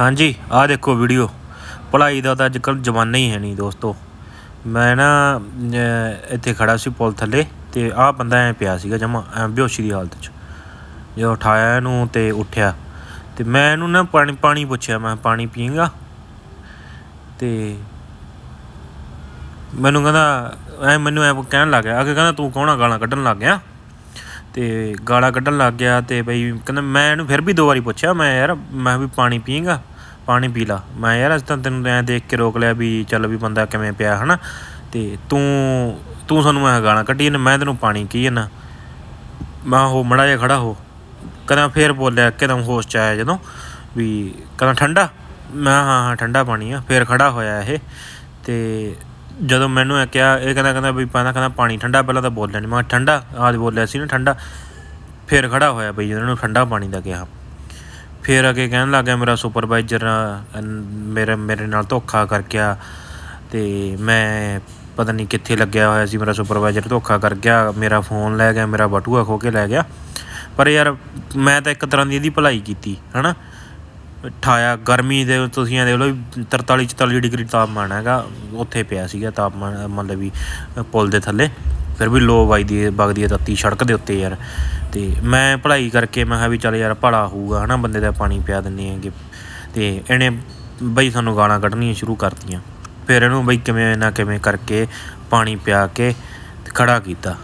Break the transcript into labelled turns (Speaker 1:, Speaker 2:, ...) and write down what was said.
Speaker 1: ਹਾਂਜੀ, ਆਹ ਦੇਖੋ ਵੀਡੀਓ ਭਲਾਈ ਦਾ ਤਾਂ ਅੱਜ ਕੱਲ੍ਹ ਜ਼ਮਾਨਾ ਹੀ ਹੈ ਨਹੀਂ ਦੋਸਤੋ। ਮੈਂ ਨਾ ਇੱਥੇ ਖੜਾ ਸੀ ਪੁਲ ਥੱਲੇ ਤੇ ਆਹ ਬੰਦਾ ਐ ਪਿਆ ਸੀਗਾ ਜਮਾ ਬੇਹੋਸ਼ੀ ਦੀ ਹਾਲਤ 'ਚ। ਜਦੋਂ ਉਠਾਇਆ ਇਹਨੂੰ ਤੇ ਉੱਠਿਆ। ਤੇ ਮੈਂ ਇਹਨੂੰ ਨਾ ਪਾਣੀ ਪਾਣੀ ਪੁੱਛਿਆ, ਮੈਂ ਪਾਣੀ ਪੀਂਗਾ ਤੇ ਮੈਨੂੰ ਕਹਿੰਦਾ, ਐ ਮੈਨੂੰ ਐ ਕਹਿਣ ਲੱਗ ਗਿਆ। ਅੱਗੇ ਕਹਿੰਦਾ, ਤੂੰ ਕੌਣਾ ਗਾਲਾਂ ਕੱਢਣ ਲੱਗ ਗਿਆ? ਤੇ ਗਾਲਾਂ ਕੱਢਣ ਲੱਗ ਗਿਆ ਤੇ ਬਈ ਕਹਿੰਦਾ ਮੈਂ ਇਹਨੂੰ ਫਿਰ ਵੀ ਦੋ ਵਾਰੀ ਪੁੱਛਿਆ, ਮੈਂ ਯਾਰ ਮੈਂ ਵੀ ਪਾਣੀ ਪੀਂਗਾ, ਪਾਣੀ ਪੀ ਲਾ। ਮੈਂ ਯਾਰ ਅੱਜ ਤਾਂ ਤੈਨੂੰ ਐਂ ਦੇਖ ਕੇ ਰੋਕ ਲਿਆ ਵੀ ਚੱਲ ਵੀ ਬੰਦਾ ਕਿਵੇਂ ਪਿਆ, ਹਨਾ? ਤੇ ਤੂੰ ਤੂੰ ਸਾਨੂੰ ਮੈਂ ਗਾਲਾਂ ਕੱਢੀ ਨੇ ਮੈਂ ਤੈਨੂੰ ਪਾਣੀ ਕੀ ਨਾ ਮੈਂ ਹੋ, ਮੜਾ ਜਿਹਾ ਖੜਾ ਹੋ। ਕਹਿੰਦਾ ਫੇਰ ਬੋਲਿਆ ਇੱਕਦਮ ਹੋਸ਼ ਚ ਆਇਆ ਜਦੋਂ ਵੀ ਕਹਿੰਦਾ ਠੰਡਾ? ਮੈਂ ਹਾਂ ਹਾਂ, ਠੰਡਾ ਪਾਣੀ ਆ। ਫੇਰ ਖੜਾ ਹੋਇਆ ਇਹ ਤੇ ਜਦੋਂ ਮੈਨੂੰ ਇਹ ਕਿਹਾ, ਇਹ ਕਹਿੰਦਾ ਕਹਿੰਦਾ ਵੀ ਪਹਿਲਾਂ ਕਹਿੰਦਾ ਪਾਣੀ ਠੰਡਾ, ਪਹਿਲਾਂ ਤਾਂ ਬੋਲਿਆ ਨਹੀਂ ਮੈਂ ਕਿਹਾ, ਠੰਡਾ? ਆਜ ਬੋਲਿਆ ਸੀ ਨਾ, ਠੰਡਾ। ਫਿਰ ਖੜਾ ਹੋਇਆ ਬਈ ਉਹਨਾਂ ਨੂੰ ਠੰਡਾ ਪਾਣੀ ਦਾ ਕਿਹਾ। ਫਿਰ ਅੱਗੇ ਕਹਿਣ ਲੱਗ ਗਿਆ ਮੇਰਾ ਸੁਪਰਵਾਈਜ਼ਰ ਮੇਰੇ ਮੇਰੇ ਨਾਲ ਧੋਖਾ ਕਰ ਗਿਆ। ਤੇ ਮੈਂ ਪਤਾ ਨਹੀਂ ਕਿੱਥੇ ਲੱਗਿਆ ਹੋਇਆ ਸੀ, ਮੇਰਾ ਸੁਪਰਵਾਈਜ਼ਰ ਧੋਖਾ ਕਰ ਗਿਆ। ਮੇਰਾ ਫੋਨ ਲੈ ਗਿਆ, ਮੇਰਾ ਬਟੂਆ ਖੋ ਕੇ ਲੈ ਗਿਆ। ਪਰ ਯਾਰ, ਮੈਂ ਤਾਂ ਇੱਕ ਤਰ੍ਹਾਂ ਦੀ ਇਹਦੀ ਭਲਾਈ ਕੀਤੀ, ਹਨਾ? ਠਾਇਆ, ਗਰਮੀ ਦੇ ਤੁਸੀਂ ਇਹ ਦੇਖ ਲਓ 43 44 ਡਿਗਰੀ ਤਾਪਮਾਨ ਹੈਗਾ, ਉੱਥੇ ਪਿਆ ਸੀਗਾ ਤਾਪਮਾਨ, ਮਤਲਬ ਵੀ ਪੁਲ ਦੇ ਥੱਲੇ, ਫਿਰ ਵੀ ਲੋ ਵੱਜਦੀ ਹੈ, ਵਗਦੀ ਹੈ ਤੱਤੀ ਸੜਕ ਦੇ ਉੱਤੇ ਯਾਰ। ਤੇ ਮੈਂ ਪੜ੍ਹਾਈ ਕਰਕੇ ਮੈਂ ਕਿਹਾ ਵੀ ਚੱਲ ਯਾਰ ਭਲਾ ਹੋਊਗਾ, ਹਨਾ, ਬੰਦੇ ਦਾ ਪਾਣੀ ਪਿਆ ਦਿੰਨੇ ਆਂਗੇ ਤੇ ਇਹਨੇ ਬਈ ਸਾਨੂੰ ਗਾਲਾਂ ਕੱਢਣੀਆਂ ਸ਼ੁਰੂ ਕਰਤੀਆਂ। ਫਿਰ ਇਹਨੂੰ ਬਈ ਕਿਵੇਂ ਨਾ ਕਿਵੇਂ ਕਰਕੇ ਪਾਣੀ ਪਿਆ ਕੇ ਤੇ ਖੜਾ ਕੀਤਾ।